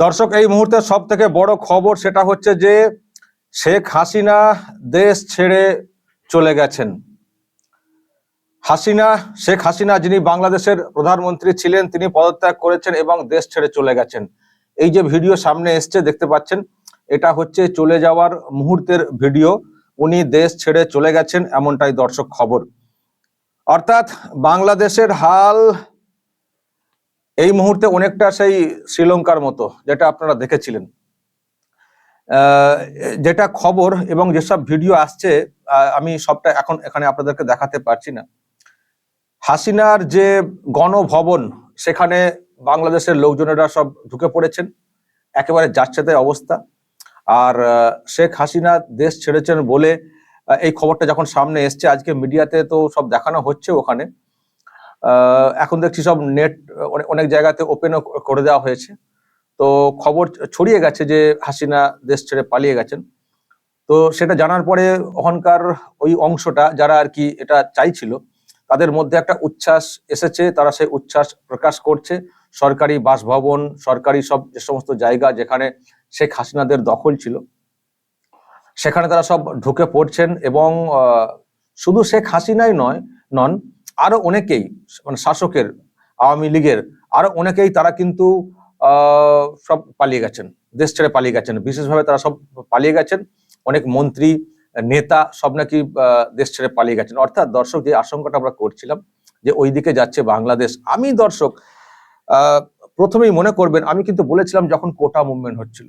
দর্শক, এই মুহূর্তে সব থেকে বড় খবর সেটা হচ্ছে যে শেখ হাসিনা দেশ ছেড়ে চলে গেছেন। হাসিনা, শেখ হাসিনা যিনি বাংলাদেশের প্রধানমন্ত্রী ছিলেন, তিনি পদত্যাগ করেছেন এবং দেশ ছেড়ে চলে গেছেন। এই যে ভিডিও সামনে এসছে, দেখতে পাচ্ছেন, এটা হচ্ছে চলে যাওয়ার মুহূর্তের ভিডিও। উনি দেশ ছেড়ে চলে গেছেন, এমনটাই দর্শক খবর। অর্থাৎ বাংলাদেশের হাল এই মুহূর্তে অনেকটা সেই শ্রীলঙ্কার মতো, যেটা আপনারা দেখেছিলেন। যেটা খবর এবং যেসব ভিডিও আসছে আমি সবটা এখন এখানে আপনাদেরকে দেখাতে পারছি না। হাসিনার যে গণভবন, সেখানে বাংলাদেশের লোকজনেরা সব ঢুকে পড়েছেন। একেবারে যাচ্ছেতে অবস্থা। আর শেখ হাসিনা দেশ ছেড়েছেন বলে এই খবরটা যখন সামনে এসছে, আজকে মিডিয়াতে তো সব দেখানো হচ্ছে ওখানে। এখন দেখছি সব নেট, অনেক জায়গাতে ওপেনও করে দেওয়া হয়েছে। তো খবর ছড়িয়ে গেছে যে হাসিনা দেশ ছেড়ে পালিয়ে গেছেন। তো সেটা জানার পরে ওখানকার ওই অংশটা, যারা আর কি এটা চাইছিল, তাদের মধ্যে একটা উচ্ছ্বাস এসেছে, তারা সেই উচ্ছ্বাস প্রকাশ করছে। সরকারি বাসভবন, সরকারি সব যে সমস্ত জায়গা যেখানে শেখ হাসিনাদের দখল ছিল, সেখানে তারা সব ঢুকে পড়ছেন এবং শুধু শেখ হাসিনাই নয়, নন আরও অনেকেই মানে শাসকের, আওয়ামী লীগের, আরও অনেকেই তারা কিন্তু সব পালিয়ে গেছেন, দেশ ছেড়ে পালিয়ে গেছেন। বিশেষভাবে তারা সব পালিয়ে গেছেন। অনেক মন্ত্রী, নেতা সব নাকি দেশ ছেড়ে পালিয়ে গেছেন। অর্থাৎ দর্শক যে আশঙ্কাটা আমরা করছিলাম, যে ওই দিকে যাচ্ছে বাংলাদেশ, আমি দর্শক প্রথমেই মনে করবেন, আমি কিন্তু বলেছিলাম যখন কোটা মুভমেন্ট হচ্ছিল।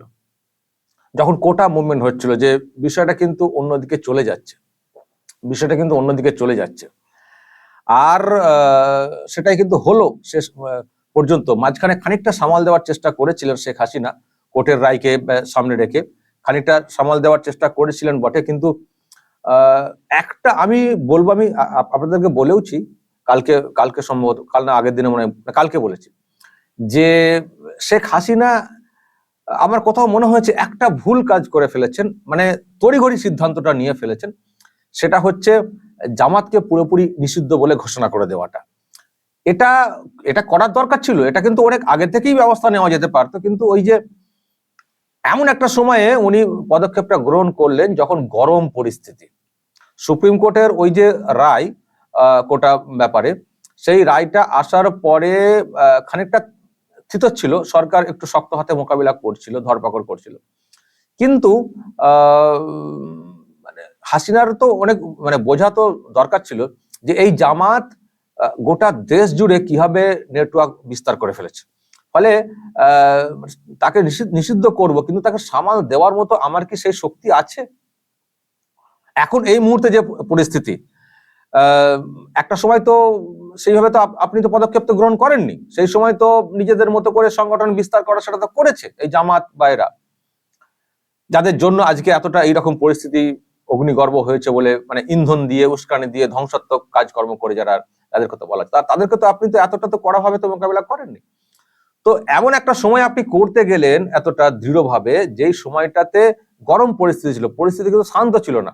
যখন কোটা মুভমেন্ট হচ্ছিল যে বিষয়টা কিন্তু অন্যদিকে চলে যাচ্ছে। বিষয়টা কিন্তু অন্যদিকে চলে যাচ্ছে। আর সেটাই কিন্তু হলো শেষ পর্যন্ত। মাঝখানে খানিকটা সামাল দেওয়ার চেষ্টা করেছিলেন শেখ হাসিনা, কোর্টের রায়কে সামনে রেখে। খানিকটা সামাল দেওয়ার চেষ্টা করেছিলেন বটে, কিন্তু একটা আমি বলব, আমি আপনাদেরকে বলেওছি, কালকে কালকে সম্ভবত, কাল না আগের দিনে মনে হয় কালকে বলেছি, যে শেখ হাসিনা, আমার কোথাও মনে হয়েছে একটা ভুল কাজ করে ফেলেছেন মানে তড়িঘড়ি সিদ্ধান্তটা নিয়ে ফেলেছেন। সেটা হচ্ছে জামাতকে পুরোপুরি নিষিদ্ধ বলে ঘোষণা করে দেওয়াটা। এটা এটা করার দরকার ছিল, এটা কিন্তু অনেক আগে থেকেই ব্যবস্থা নেওয়া যেতে পারতো, কিন্তু ওই যে এমন একটা সময়ে উনি পদক্ষেপটা গ্রহণ করলেন যখন গরম পরিস্থিতি। সুপ্রিম কোর্টের ওই যে রায় কোটা ব্যাপারে, সেই রায়টা আসার পরে খানিকটা স্থিত ছিল, সরকার একটু শক্ত হাতে মোকাবিলা করছিল, ধরপাকড় করছিল। কিন্তু হাসিনার তো অনেক মানে বোঝা তো দরকার ছিল যে এই জামাত গোটা দেশ জুড়ে কীভাবে নেটওয়ার্ক বিস্তার করে ফেলেছে। ফলে তাকে নিষিদ্ধ করব, কিন্তু তাকে সামাল দেওয়ার মতো আমার কি সেই শক্তি আছে? এখন এই মুহূর্তে যে পরিস্থিতি একটা সময় তো সেইভাবে তো আপ- আপনি তো পদক্ষেপ তো গ্রহণ করেননি। সেই সময় তো নিজেদের মতো করে সংগঠন বিস্তার করা সেটা তো করেছে এই জামাত বা এরা যাদের জন্য আজকে এতটা এইরকম পরিস্থিতি অগ্নিগর্ভ হয়েছে বলে মানে ইন্ধন দিয়ে, উস্কানি দিয়ে ধ্বংসাত্মক কাজকর্ম করে যারা তাদের কথা বলা তাদেরকে তো আপনি তো এতটা তো কড়াভাবে তো মোকাবিলা করেননি। তো এমন একটা সময় আপনি করতে গেলেন এতটা দৃঢ়ভাবে, যেই সময়টাতে গরম পরিস্থিতি ছিল। পরিস্থিতি কিন্তু শান্ত ছিল না।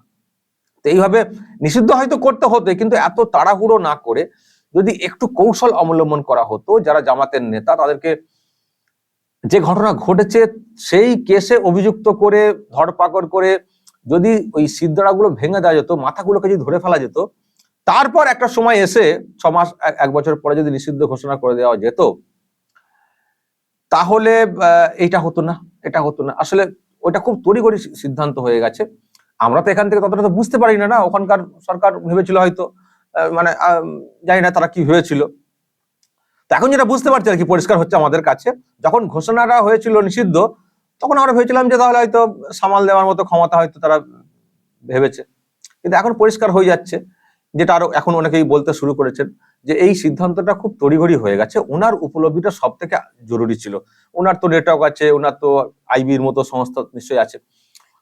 তো এইভাবে নিষিদ্ধ হয়তো করতে হতো, কিন্তু এত তাড়াহুড়ো না করে যদি একটু কৌশল অবলম্বন করা হতো, যারা জামাতের নেতা, তাদেরকে যে ঘটনা ঘটেছে, সেই কেসে অভিযুক্ত করে, ধরপাকড় করে যদি ওই সিদ্ধারাগুলো ভেঙে দেওয়া যেত, মাথাগুলোকে যদি ধরে ফেলা যেত, তারপর একটা সময় এসে ছ মাস, এক- বছর পরে যদি নিষিদ্ধ ঘোষণা করে দেওয়া যেত, তাহলে এটা হতো না, এটা হতো না। আসলে ওটা খুব তড়িঘড়ি সিদ্ধান্ত হয়ে গেছে। আমরা তো এখান থেকে ততটা তো বুঝতে পারি না না ওখানকার সরকার ভেবেছিল হয়তো মানে জানি না তারা কি হয়েছিল তো এখন যেটা বুঝতে পারছি আর কি পরিষ্কার হচ্ছে আমাদের কাছে, যখন ঘোষণাটা হয়েছিল নিষিদ্ধ তখন আমরা ভেবেছিলাম যে তাহলে হয়তো সামাল দেওয়ার মতো ক্ষমতা হয়তো তারা ভেবেছে। কিন্তু এখন পরিষ্কার হয়ে যাচ্ছে, যেটা আরও এখন অনেকেই বলতে শুরু করেছেন যে এই সিদ্ধান্তটা খুব তড়িঘড়ি হয়ে গেছে। ওনার উপলব্ধিটা সব থেকে জরুরি ছিল। ওনার তো নেটওয়ার্ক আছে ওনার তো আইবির মতো সংস্থা নিশ্চয়ই আছে।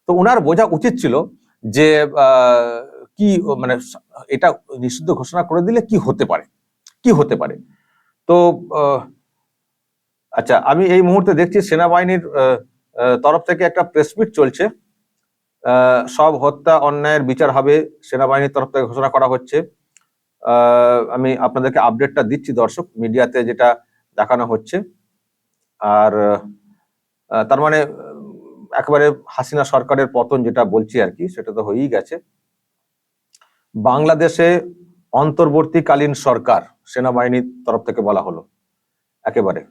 তো ওনার বোঝা উচিত ছিল যে কি মানে এটা নিষিদ্ধ ঘোষণা করে দিলে কি হতে পারে? কি হতে পারে? তো আচ্ছা আমি এই মুহূর্তে দেখছি সেনাবাহিনীর তরফ থেকে একটা প্রেস মিট চলছে। সব হত্যা, অন্যায়ের বিচার হবে সেনাবাহিনীর তরফ থেকে ঘোষণা করা হচ্ছে। আমি আপনাদেরকে আপডেটটা দিচ্ছি দর্শক, মিডিয়াতে যেটা দেখানো হচ্ছে। আর তার মানে একেবারে হাসিনা সরকারের পতন যেটা বলছি আর কি, সেটা তো হয়েই গেছে। বাংলাদেশে অন্তর্বর্তীকালীন সরকার সেনাবাহিনীর তরফ থেকে বলা হলো, একেবারে।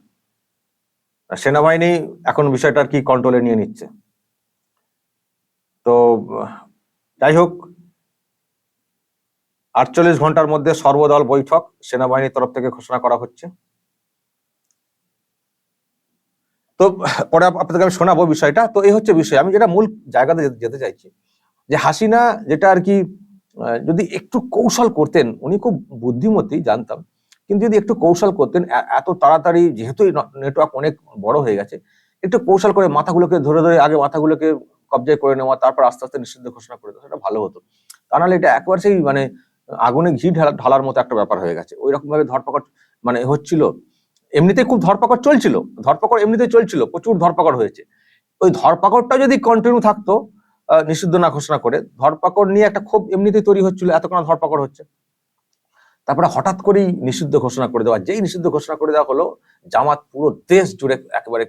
সেনাবাহিনী এখন বিষয়টার কি কন্ট্রোলে নিয়ে নিচ্ছে। তো, যাই হোক, আটচল্লিশ ঘণ্টার মধ্যে সর্বদল বৈঠক সেনাবাহিনীর তরফ থেকে ঘোষণা করা হচ্ছে। তো, পরে আপ- আপনাদেরকে আমি শোনাবো বিষয়টা। তো, এই হচ্ছে বিষয়। আমি যেটা মূল জায়গাতে যেতে- চাইছি, যে হাসিনা যেটা আর কি যদি একটু কৌশল করতেন, উনি খুব বুদ্ধিমতী, জানতাম। কিন্তু যদি একটু কৌশল করতেন এত তাড়াতাড়ি যেহেতু নেটওয়ার্ক অনেক বড় হয়ে গেছে, একটু কৌশল করে মাথাগুলোকে ধরে ধরে আগে মাথাগুলোকে কবজায় করে নেওয়া, তারপর আস্তে আস্তে নিষিদ্ধ ঘোষণা করে দেওয়া, সেটা ভালো হতো। তা নাহলে এটা একবার সেই মানে আগুনে ঘি ঢালা, ঢালার মতো একটা ব্যাপার হয়ে গেছে। ওই রকম ভাবে মানে হচ্ছিল। এমনিতে খুব ধরপাকড় চলছিল, ধরপাকড় এমনিতে চলছিল, প্রচুর ধরপাকড় হয়েছে। ওই ধরপাকড়টা যদি কন্টিনিউ থাকতো নিষিদ্ধ না ঘোষণা করে, ধরপাকড় নিয়ে একটা ক্ষোভ এমনিতেই তৈরি হচ্ছিল এতক্ষণ ধরপাকড় হচ্ছে। তারপরে হঠাৎ করেই নিষিদ্ধ ঘোষণা করে দেওয়া, যেই নিষিদ্ধ ঘোষণা করে দেওয়া হলো, জামাত পুরো দেশ জুড়ে একেবারে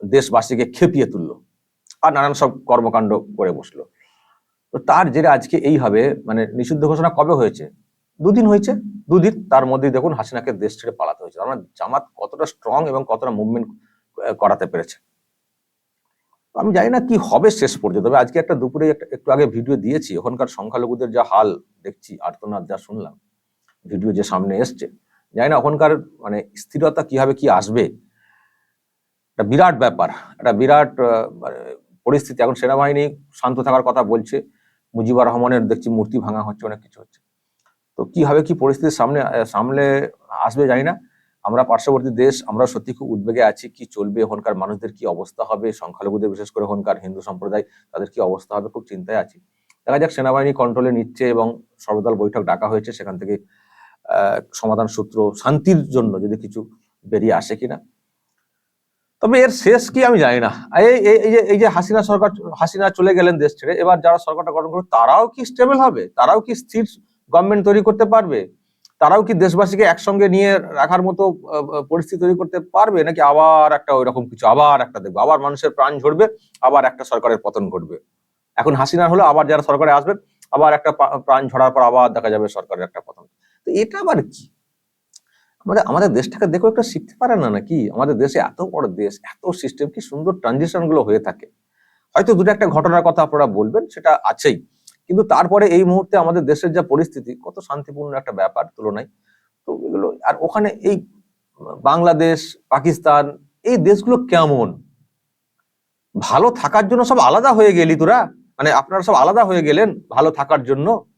দেশবাসীকে খেপিয়ে তুললো আর নানান সব কর্মকাণ্ড করে বসল। তো তার জেরে আজকে এইভাবে মানে নিষিদ্ধ ঘোষণা কবে হয়েছে? দুদিন হয়েছে, দুদিন। তার মধ্যেই দেখুন হাসিনাকে দেশ ছেড়ে পালাতে হয়েছে। আমরা জামাত কতটা স্ট্রং এবং কতটা মুভমেন্ট করাতে পেরেছে। আমি জানি না কি হবে শেষ পর্যন্ত। তবে আজকে একটা দুপুরে একটা, একটু আগে ভিডিও দিয়েছি। ওখানকার সংখ্যালঘুদের যা হাল দেখছি, আর্তনাদ যা শুনলাম। ভিডিও যে সামনে এসছে, জানি না ওখানকার মানে স্থিরতা কীভাবে কি আসবে। একটা বিরাট ব্যাপার, একটা বিরাট মানে পরিস্থিতি। এখন সেনাবাহিনী শান্ত থাকার কথা বলছে, মুজিবুর রহমানের দেখছি মূর্তি ভাঙা হচ্ছে, অনেক কিছু হচ্ছে। তো কি হবে কি পরিস্থিতির সামনে সামলে আসবে জানি না। আমরা পার্শ্ববর্তী দেশ, আমরা সত্যি খুব উদ্বেগে আছি, কি চলবে, ওখানকার মানুষদের কি অবস্থা হবে, সংখ্যালঘুদের বিশেষ করে ওখানকার হিন্দু সম্প্রদায়, তাদের কি অবস্থা হবে, খুব চিন্তায় আছি। দেখা যাক, সেনাবাহিনী কন্ট্রোলে নিচ্ছে এবং সর্বদল বৈঠক ডাকা হয়েছে, সেখান থেকে সমাধান সূত্র শান্তির জন্য যদি কিছু বেরিয়ে আসে কিনা। তবে এর শেষ কি আমি জানি না। এই যে এই যে হাসিনা সরকার, হাসিনা চলে গেলেন দেশ ছেড়ে, এবার যারা সরকারটা গঠন করবে, তারাও কি স্টেবল হবে? তারাও কি স্থির গভর্নমেন্ট তৈরি করতে পারবে? তারাও কি দেশবাসীকে একসঙ্গে নিয়ে রাখার মতো পরিস্থিতি তৈরি করতে পারবে? নাকি আবার একটা ওই রকম কিছু, আবার একটা দেখব, আবার মানুষের প্রাণ ঝরবে, আবার একটা সরকারের পতন ঘটবে? এখন হাসিনা হলো আবার যারা সরকারে আসবেন আবার একটা প্রাণ ঝরার পর আবার দেখা যাবে সরকারের একটা পতন। তো এটা আবার কি? আমাদের আমাদের দেশটাকে দেখো একটা শিখতে পারে না নাকি? আমাদের দেশে এত বড় দেশ, এত সিস্টেম কি সুন্দর ট্রানজিশনগুলো হয়ে থাকে। হয়তো দুটো একটা ঘটনার কথা আপনারা বলবেন, সেটা আছেই। কিন্তু তারপরে এই মুহূর্তে আমাদের দেশের যা পরিস্থিতি, কত শান্তিপূর্ণ একটা ব্যাপার তুলনায়। তো এগুলো, আর ওখানে এই বাংলাদেশ, পাকিস্তান, এই দেশগুলো কেমন? ভালো থাকার জন্য সব আলাদা হয়ে গেলি তোরা? মানে আপনারা সব আলাদা হয়ে গেলেন ভালো থাকার জন্য?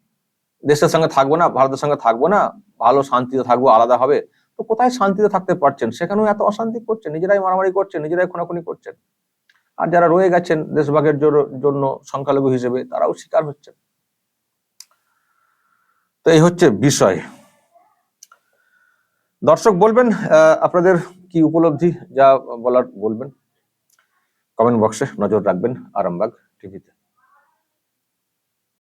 দেশের সঙ্গে থাকব না, ভারতের সঙ্গে থাকব না, ভালো শান্তিতে থাকব, আলাদা হবে। তো কোথায় শান্তিতে থাকতে পারছেন? সেখানেও এত অশান্তি করছেন, নিজেরাই মারামারি করছেন, নিজেরাই খুনাখুনি করছেন। আর যারা রয়ে গেছেন দেশভাগের জন্য- সংখ্যালঘু হিসেবে, তারাও শিকার হচ্ছেন। তো এই হচ্ছে বিষয়। দর্শক বলবেন আপনাদের কি উপলব্ধি? যা বলার বলবেন। কমেন্ট বক্সে নজর রাখবেন আরামবাগ টিভিতে।